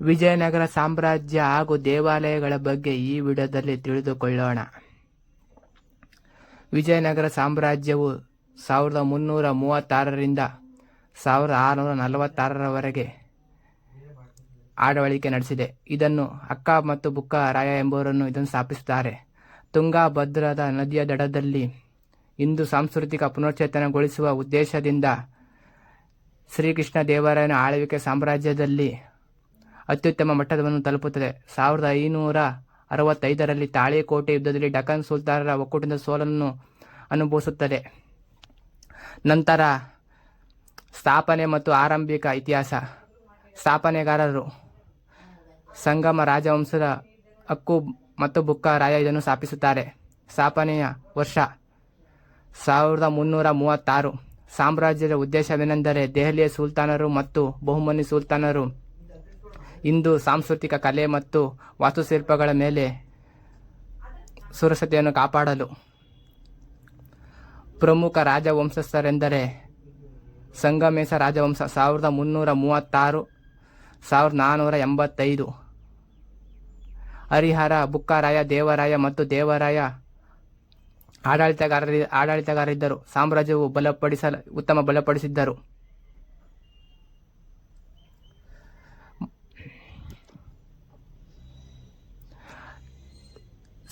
ವಿಜಯನಗರ ಸಾಮ್ರಾಜ್ಯ ಹಾಗೂ ದೇವಾಲಯಗಳ ಬಗ್ಗೆ ಈ ವಿಡಿಯೋದಲ್ಲಿ ತಿಳಿದುಕೊಳ್ಳೋಣ. ವಿಜಯನಗರ ಸಾಮ್ರಾಜ್ಯವು ಸಾವಿರದ ಮುನ್ನೂರ ಮೂವತ್ತಾರರಿಂದ ಸಾವಿರದ ಆರುನೂರ ನಲವತ್ತಾರರವರೆಗೆ ಆಡಳಿಕೆ ನಡೆಸಿದೆ. ಇದನ್ನು ಅಕ್ಕ ಮತ್ತು ಬುಕ್ಕ ರಾಯ ಎಂಬುವರನ್ನು ಇದನ್ನು ಸ್ಥಾಪಿಸುತ್ತಾರೆ. ತುಂಗಾ ಭದ್ರದ ನದಿಯ ದಡದಲ್ಲಿ ಇಂದು ಸಾಂಸ್ಕೃತಿಕ ಪುನಶ್ಚೇತನಗೊಳಿಸುವ ಉದ್ದೇಶದಿಂದ ಶ್ರೀಕೃಷ್ಣ ದೇವರಾಯನ ಆಳ್ವಿಕೆ ಸಾಮ್ರಾಜ್ಯದಲ್ಲಿ ಅತ್ಯುತ್ತಮ ಮಟ್ಟವನ್ನು ತಲುಪುತ್ತದೆ. ಸಾವಿರದ ಐನೂರ ಅರವತ್ತೈದರಲ್ಲಿ ತಾಳಿಕೋಟೆ ಯುದ್ಧದಲ್ಲಿ ಡಕನ್ ಸುಲ್ತಾನರ ಒಕ್ಕೂಟದ ಸೋಲನ್ನು ಅನುಭವಿಸುತ್ತದೆ. ನಂತರ ಸ್ಥಾಪನೆ ಮತ್ತು ಆರಂಭಿಕ ಇತಿಹಾಸ. ಸ್ಥಾಪನೆಗಾರರು ಸಂಗಮ ರಾಜವಂಶದ ಹಕ್ಕು ಮತ್ತು ಬುಕ್ಕ ರಾಯ ಇದನ್ನು ಸ್ಥಾಪಿಸುತ್ತಾರೆ. ಸ್ಥಾಪನೆಯ ವರ್ಷ ಸಾವಿರದ ಮುನ್ನೂರ ಮೂವತ್ತಾರು. ಸಾಮ್ರಾಜ್ಯದ ಉದ್ದೇಶವೇನೆಂದರೆ ದೆಹಲಿಯ ಸುಲ್ತಾನರು ಮತ್ತು ಬಹುಮನಿ ಸುಲ್ತಾನರು ಇಂದು ಸಾಂಸ್ಕೃತಿಕ ಕಲೆ ಮತ್ತು ವಾಸ್ತುಶಿಲ್ಪಗಳ ಮೇಲೆ ಸುರಕ್ಷತೆಯನ್ನು ಕಾಪಾಡಲು ಪ್ರಮುಖ ರಾಜವಂಶಸ್ಥರೆಂದರೆ ಸಂಗಮೇಶ ರಾಜವಂಶ ಸಾವಿರದ ಮುನ್ನೂರ ಮೂವತ್ತಾರು, ಸಾವಿರದ ನಾನ್ನೂರ ಎಂಬತ್ತೈದು. ಹರಿಹರ, ಬುಕ್ಕರಾಯ, ದೇವರಾಯ ಮತ್ತು ದೇವರಾಯ ಆಡಳಿತಗಾರರಿ ಆಡಳಿತಗಾರರಿದ್ದರು. ಸಾಮ್ರಾಜ್ಯವು ಬಲಪಡಿಸಲು ಉತ್ತಮ ಬಲಪಡಿಸಿದ್ದರು.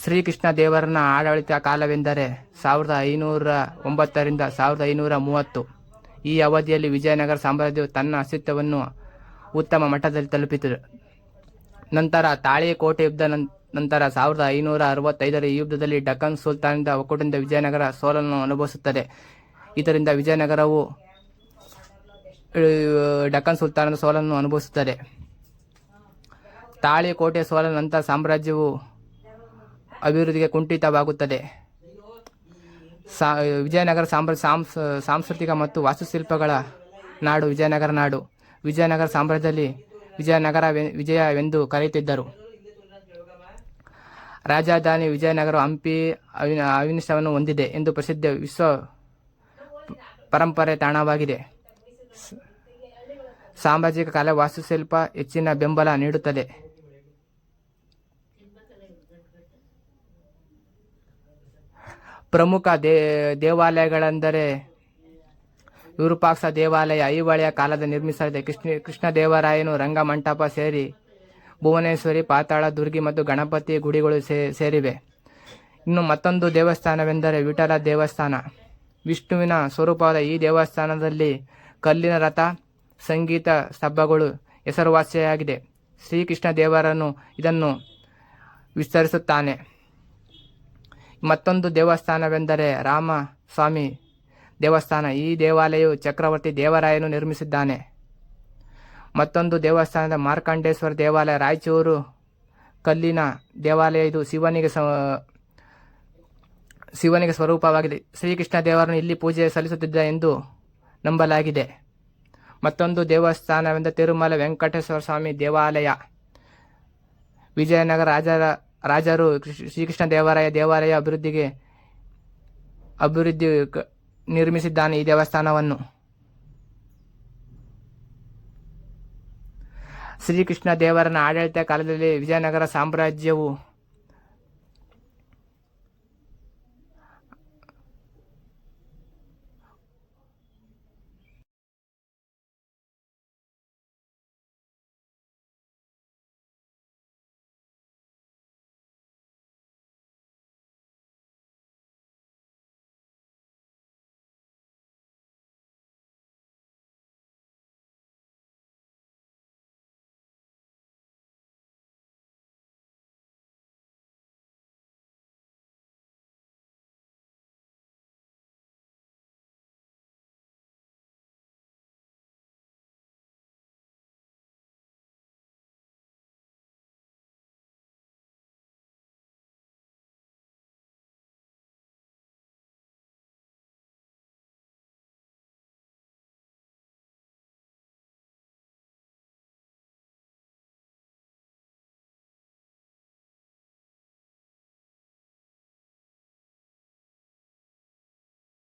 ಶ್ರೀಕೃಷ್ಣ ದೇವರನ ಆಡಳಿತ ಕಾಲವೆಂದರೆ ಸಾವಿರದ ಐನೂರ ಒಂಬತ್ತರಿಂದ ಸಾವಿರದ ಐನೂರ ಮೂವತ್ತು. ಈ ಅವಧಿಯಲ್ಲಿ ವಿಜಯನಗರ ಸಾಮ್ರಾಜ್ಯವು ತನ್ನ ಅಸ್ತಿತ್ವವನ್ನು ಉತ್ತಮ ಮಟ್ಟದಲ್ಲಿ ತಲುಪಿತು. ನಂತರ ತಾಳಿಕೋಟೆ ಯುದ್ಧ ನಂತರ ಸಾವಿರದ ಐನೂರ ಅರವತ್ತೈದರ ಈ ಯುದ್ಧದಲ್ಲಿ ಡಕ್ಕನ್ ಸುಲ್ತಾನಿಂದ ಒಕ್ಕೂಟದಿಂದ ವಿಜಯನಗರ ಸೋಲನ್ನು ಅನುಭವಿಸುತ್ತದೆ. ಇದರಿಂದ ವಿಜಯನಗರವು ಡಕನ್ ಸುಲ್ತಾನದ ಸೋಲನ್ನು ಅನುಭವಿಸುತ್ತದೆ. ತಾಳಿಕೋಟೆ ಸೋಲ ನಂತರ ಸಾಮ್ರಾಜ್ಯವು ಅಭಿವೃದ್ಧಿಗೆ ಕುಂಠಿತವಾಗುತ್ತದೆ. ಸಾ, ವಿಜಯನಗರ ಸಾಮ್ರ ಸಾಂಸ್ ಸಾಂಸ್ಕೃತಿಕ ಮತ್ತು ವಾಸ್ತುಶಿಲ್ಪಗಳ ನಾಡು ವಿಜಯನಗರ ನಾಡು. ವಿಜಯನಗರ ಸಾಮ್ರಾಜ್ಯದಲ್ಲಿ ವಿಜಯನಗರ ವಿಜಯವೆಂದು ಕರೆಯುತ್ತಿದ್ದರು. ರಾಜಧಾನಿ ವಿಜಯನಗರ ಹಂಪಿ ಅವಿನ, ಅವಿನಿಷ್ಟವನ್ನು ಹೊಂದಿದೆ ಎಂದು ಪ್ರಸಿದ್ಧ ವಿಶ್ವ ಪರಂಪರೆ ತಾಣವಾಗಿದೆ. ಸಾಮಾಜಿಕ ಕಲೆ ವಾಸ್ತುಶಿಲ್ಪ ಹೆಚ್ಚಿನ ಬೆಂಬಲ ನೀಡುತ್ತದೆ. ಪ್ರಮುಖ ದೇ, ದೇವಾಲಯಗಳೆಂದರೆ ವಿರೂಪಾಕ್ಷ ದೇವಾಲಯ ಐಹೊಳೆಯ ಕಾಲದ ನಿರ್ಮಿಸಲಿದೆ ಕೃಷ್ಣ ಕೃಷ್ಣ ದೇವರಾಯನು ರಂಗಮಂಟಪ ಸೇರಿ ಭುವನೇಶ್ವರಿ, ಪಾತಾಳ, ದುರ್ಗಿ ಮತ್ತು ಗಣಪತಿ ಗುಡಿಗಳು ಸೇರಿವೆ. ಇನ್ನು ಮತ್ತೊಂದು ದೇವಸ್ಥಾನವೆಂದರೆ ವಿಠಲ ದೇವಸ್ಥಾನ. ವಿಷ್ಣುವಿನ ಸ್ವರೂಪವಾದ ಈ ದೇವಸ್ಥಾನದಲ್ಲಿ ಕಲ್ಲಿನ ರಥ, ಸಂಗೀತ ಸ್ತಬ್ಬಗಳು ಹೆಸರುವಾಸಿಯಾಗಿದೆ. ಶ್ರೀಕೃಷ್ಣ ದೇವರನ್ನು ಇದನ್ನು ವಿಸ್ತರಿಸುತ್ತಾನೆ. ಮತ್ತೊಂದು ದೇವಸ್ಥಾನವೆಂದರೆ ರಾಮ ಸ್ವಾಮಿ ದೇವಸ್ಥಾನ. ಈ ದೇವಾಲಯವು ಚಕ್ರವರ್ತಿ ದೇವರಾಯನು ನಿರ್ಮಿಸಿದ್ದಾನೆ. ಮತ್ತೊಂದು ದೇವಸ್ಥಾನದ ಮಾರ್ಕಂಡೇಶ್ವರ ದೇವಾಲಯ ರಾಯಚೂರು ಕಲ್ಲಿನ ದೇವಾಲಯ. ಇದು ಶಿವನಿಗೆ ಶಿವನಿಗೆ ಸ್ವರೂಪವಾಗಿದೆ. ಶ್ರೀಕೃಷ್ಣ ದೇವರನ್ನು ಇಲ್ಲಿ ಪೂಜೆ ಸಲ್ಲಿಸುತ್ತಿದ್ದ ಎಂದು ನಂಬಲಾಗಿದೆ. ಮತ್ತೊಂದು ದೇವಸ್ಥಾನವೆಂದರೆ ತಿರುಮಲ ವೆಂಕಟೇಶ್ವರ ಸ್ವಾಮಿ ದೇವಾಲಯ. ವಿಜಯನಗರ ರಾಜರ ರಾಜರು ಕೃಷ್- ಶ್ರೀಕೃಷ್ಣ ದೇವರಾಯ ದೇವಾಲಯ ಅಭಿವೃದ್ಧಿಗೆ, ಅಭಿವೃದ್ಧಿ ನಿರ್ಮಿಸಿದ್ದಾನೆ ಈ ದೇವಸ್ಥಾನವನ್ನು. ಶ್ರೀಕೃಷ್ಣ ದೇವರನ ಆಡಳಿತ ಕಾಲದಲ್ಲಿ ವಿಜಯನಗರ ಸಾಮ್ರಾಜ್ಯವು